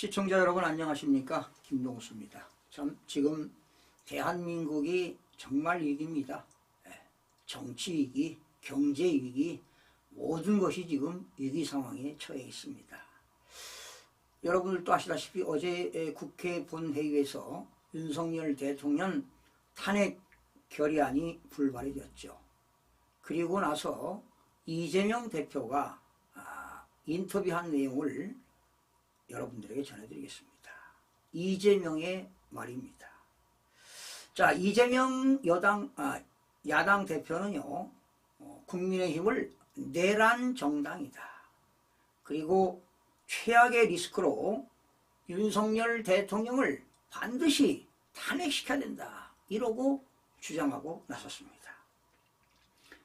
시청자 여러분 안녕하십니까 김동수입니다. 참 지금 대한민국이 정말 위기입니다. 예, 정치 위기, 경제 위기 모든 것이 지금 위기 상황에 처해 있습니다. 여러분들도 아시다시피 어제 국회 본회의에서 윤석열 대통령 탄핵 결의안이 불발이 되었죠. 그리고 나서 이재명 대표가 아, 인터뷰한 내용을 여러분들에게 전해드리겠습니다. 이재명의 말입니다. 자, 이재명 여당, 아, 야당 대표는요, 어, 국민의힘을 내란 정당이다. 그리고 최악의 리스크로 윤석열 대통령을 반드시 탄핵시켜야 된다. 이러고 주장하고 나섰습니다.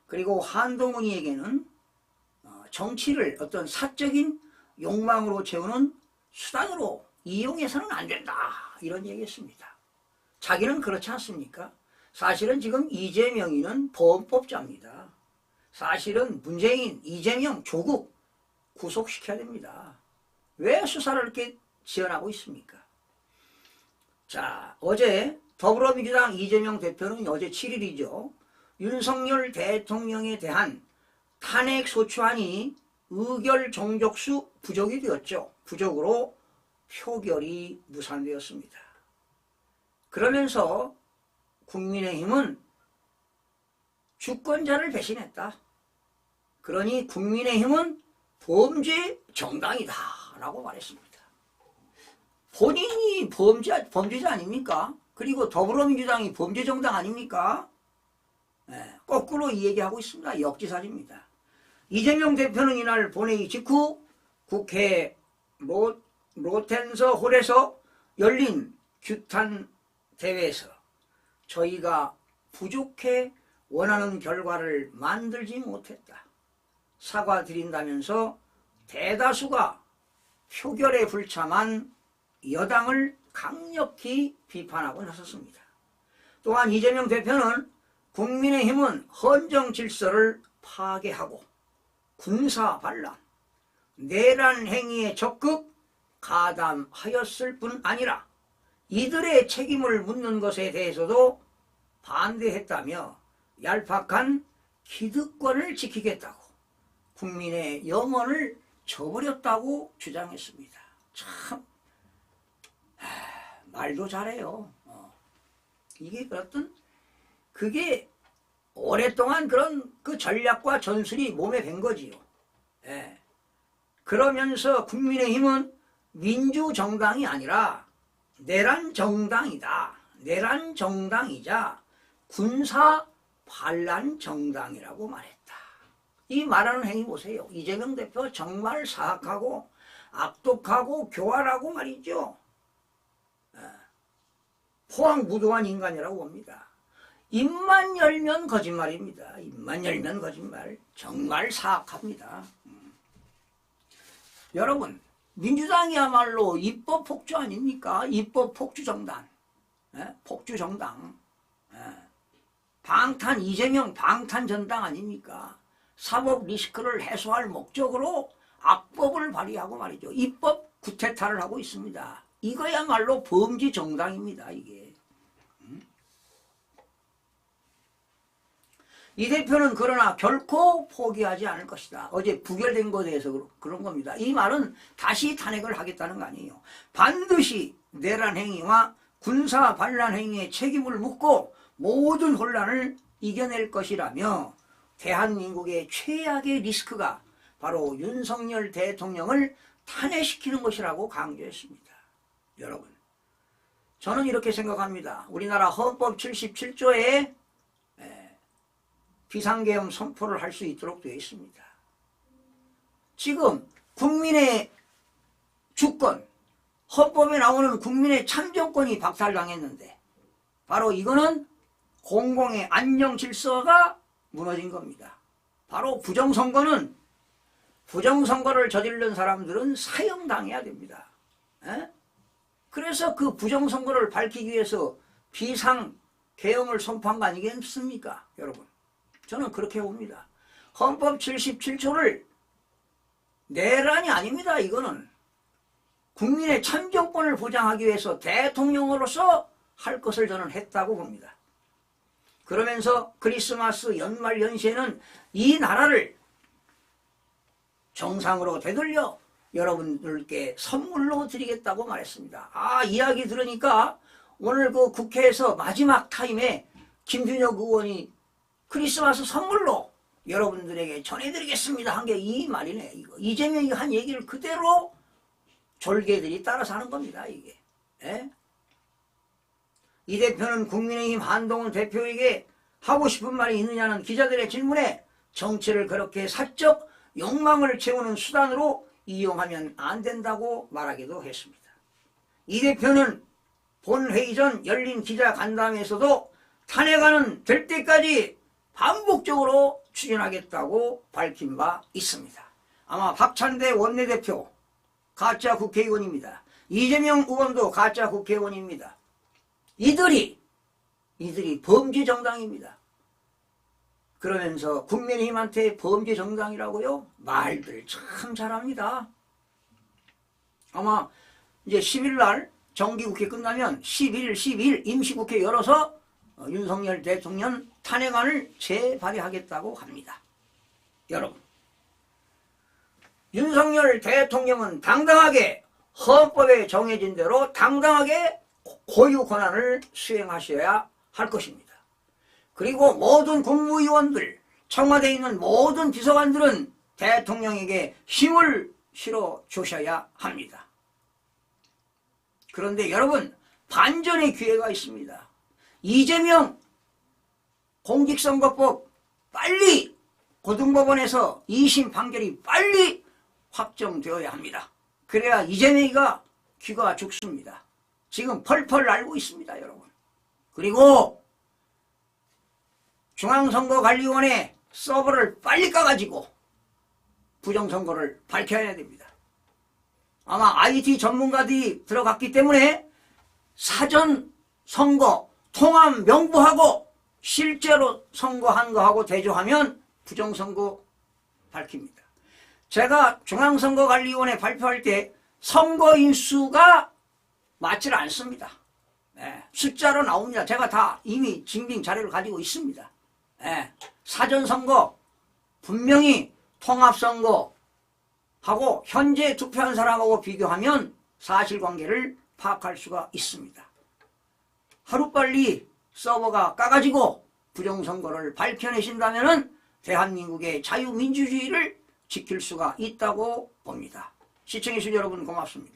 그리고 한동훈이에게는 어, 정치를 어떤 사적인 욕망으로 채우는 수단으로 이용해서는 안 된다. 이런 얘기했습니다. 자기는 그렇지 않습니까? 사실은 지금 이재명이는 범법자입니다. 사실은 문재인, 이재명, 조국 구속시켜야 됩니다. 왜 수사를 이렇게 지연하고 있습니까? 자, 어제 더불어민주당 이재명 대표는 어제 7일이죠. 윤석열 대통령에 대한 탄핵 소추안이 의결 정족수 부족이 되었죠. 부족으로 표결이 무산되었습니다. 그러면서 국민의힘은 주권자를 배신했다. 그러니 국민의힘은 범죄 정당이다. 라고 말했습니다. 본인이 범죄, 범죄자 아닙니까? 그리고 더불어민주당이 범죄 정당 아닙니까? 네, 거꾸로 이 얘기하고 있습니다. 역지사지입니다. 이재명 대표는 이날 본회의 직후 국회 로, 로텐서 홀에서 열린 규탄 대회에서 저희가 부족해 원하는 결과를 만들지 못했다. 사과드린다면서 대다수가 표결에 불참한 여당을 강력히 비판하고 나섰습니다. 또한 이재명 대표는 국민의힘은 헌정 질서를 파괴하고 군사 반란, 내란 행위에 적극 가담하였을 뿐 아니라 이들의 책임을 묻는 것에 대해서도 반대했다며 얄팍한 기득권을 지키겠다고 국민의 영혼을 저버렸다고 주장했습니다. 참 하, 말도 잘해요. 어. 이게 어떤 그게 오랫동안 그런 그 전략과 전술이 몸에 밴 거지요. 예. 그러면서 국민의힘은 민주정당이 아니라 내란 정당이다. 내란 정당이자 군사 반란 정당이라고 말했다. 이 말하는 행위 보세요. 이재명 대표 정말 사악하고 악독하고 교활하고 말이죠. 예. 포항무도한 인간이라고 봅니다. 입만 열면 거짓말입니다. 입만 열면 거짓말. 정말 사악합니다. 음. 여러분, 민주당이야말로 입법 폭주 아닙니까? 입법 폭주 정당. 예? 폭주 정당. 예. 방탄, 이재명 방탄 전당 아닙니까? 사법 리스크를 해소할 목적으로 악법을 발휘하고 말이죠. 입법 구태타를 하고 있습니다. 이거야말로 범죄 정당입니다, 이게. 이 대표는 그러나 결코 포기하지 않을 것이다. 어제 부결된 것에 대해서 그런 겁니다. 이 말은 다시 탄핵을 하겠다는 거 아니에요. 반드시 내란 행위와 군사 반란 행위의 책임을 묻고 모든 혼란을 이겨낼 것이라며 대한민국의 최악의 리스크가 바로 윤석열 대통령을 탄핵시키는 것이라고 강조했습니다. 여러분, 저는 이렇게 생각합니다. 우리나라 헌법 77조에 비상계엄 선포를 할 수 있도록 되어 있습니다. 지금 국민의 주권, 헌법에 나오는 국민의 참정권이 박탈당했는데 바로 이거는 공공의 안녕 질서가 무너진 겁니다. 바로 부정선거는 부정선거를 저지른 사람들은 사형당해야 됩니다. 에? 그래서 그 부정선거를 밝히기 위해서 비상계엄을 선포한 거 아니겠습니까? 여러분. 저는 그렇게 봅니다. 헌법 77조를 내란이 아닙니다. 이거는 국민의 참정권을 보장하기 위해서 대통령으로서 할 것을 저는 했다고 봅니다. 그러면서 크리스마스 연말 연시에는 이 나라를 정상으로 되돌려 여러분들께 선물로 드리겠다고 말했습니다. 아, 이야기 들으니까 오늘 그 국회에서 마지막 타임에 김준혁 의원이 크리스마스 선물로 여러분들에게 전해드리겠습니다 한 게 이 말이네. 이거. 이재명이 한 얘기를 그대로 졸개들이 따라서 하는 겁니다. 이게. 예? 이 대표는 국민의힘 한동훈 대표에게 하고 싶은 말이 있느냐는 기자들의 질문에 정치를 그렇게 사적 욕망을 채우는 수단으로 이용하면 안 된다고 말하기도 했습니다. 이 대표는 본회의 전 열린 기자 간담회에서도 탄핵안은 될 때까지 반복적으로 추진하겠다고 밝힌 바 있습니다. 아마 박찬대 원내대표 가짜 국회의원입니다. 이재명 의원도 가짜 국회의원입니다. 이들이 이들이 범죄 정당입니다. 그러면서 국민의힘한테 범죄 정당이라고요? 말들 참 잘합니다. 아마 이제 10일 날 정기국회 끝나면 11일, 12일 임시국회 열어서 어, 윤석열 대통령 탄핵안을 재발의하겠다고 합니다. 여러분, 윤석열 대통령은 당당하게 헌법에 정해진 대로 당당하게 고유 권한을 수행하셔야 할 것입니다. 그리고 모든 국무위원들, 청와대에 있는 모든 비서관들은 대통령에게 힘을 실어 주셔야 합니다. 그런데 여러분, 반전의 기회가 있습니다. 이재명 공직선거법 빨리 고등법원에서 2심 판결이 빨리 확정되어야 합니다. 그래야 이재명이가 귀가 죽습니다. 지금 펄펄 날고 있습니다, 여러분. 그리고 중앙선거관리원회 서버를 빨리 까가지고 부정선거를 밝혀야 됩니다. 아마 IT 전문가들이 들어갔기 때문에 사전 선거 통합 명부하고 실제로 선거한 거하고 대조하면 부정선거 밝힙니다. 제가 중앙선거관리위원회 발표할 때 선거인 수가 맞질 않습니다. 예, 숫자로 나옵니다. 제가 다 이미 증빙 자료를 가지고 있습니다. 예, 사전선거 분명히 통합선거하고 현재 투표한 사람하고 비교하면 사실관계를 파악할 수가 있습니다. 하루빨리 서버가 까가지고 부정선거를 밝혀내신다면 대한민국의 자유민주주의를 지킬 수가 있다고 봅니다. 시청해주신 여러분 고맙습니다.